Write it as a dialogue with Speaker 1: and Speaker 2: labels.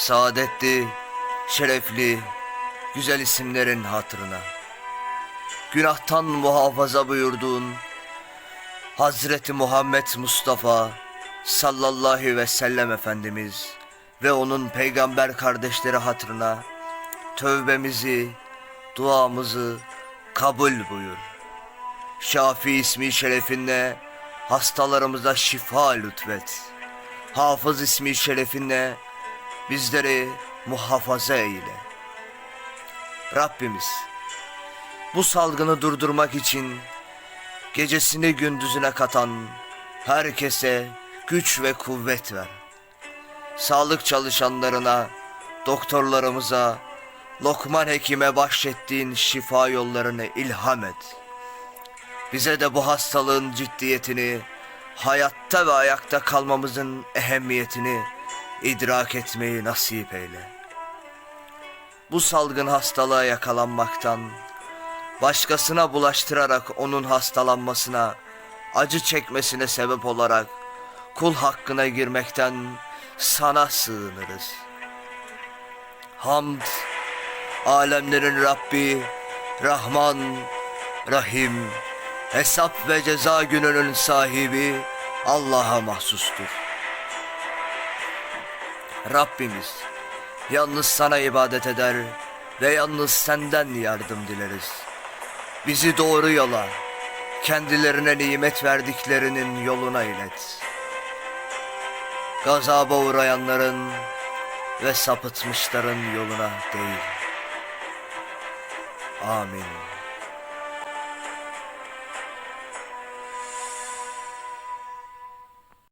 Speaker 1: saadetli, şerefli, güzel isimlerin hatırına. Günahtan muhafaza buyurduğun Hazreti Muhammed Mustafa sallallahu ve sellem Efendimiz ve onun peygamber kardeşleri hatırına tövbemizi, duamızı kabul buyur. Şafi ismi şerefinle hastalarımıza şifa lütfet. Hafız ismi şerefinle bizleri muhafaza eyle. Rabbimiz bu salgını durdurmak için gecesini gündüzüne katan herkese güç ve kuvvet ver. Sağlık çalışanlarına, doktorlarımıza, Lokman Hekim'e bahşettiğin şifa yollarını ilham et. Bize de bu hastalığın ciddiyetini, hayatta ve ayakta kalmamızın ehemmiyetini idrak etmeyi nasip eyle. Bu salgın hastalığa yakalanmaktan, başkasına bulaştırarak onun hastalanmasına, acı çekmesine sebep olarak kul hakkına girmekten sana sığınırız. Hamd, alemlerin Rabbi, Rahman, Rahim, hesap ve ceza gününün sahibi Allah'a mahsustur. Rabbimiz, yalnız sana ibadet eder ve yalnız senden yardım dileriz. Bizi doğru yola, kendilerine nimet verdiklerinin yoluna ilet. Gazaba uğrayanların ve sapıtmışların yoluna değil. Amin.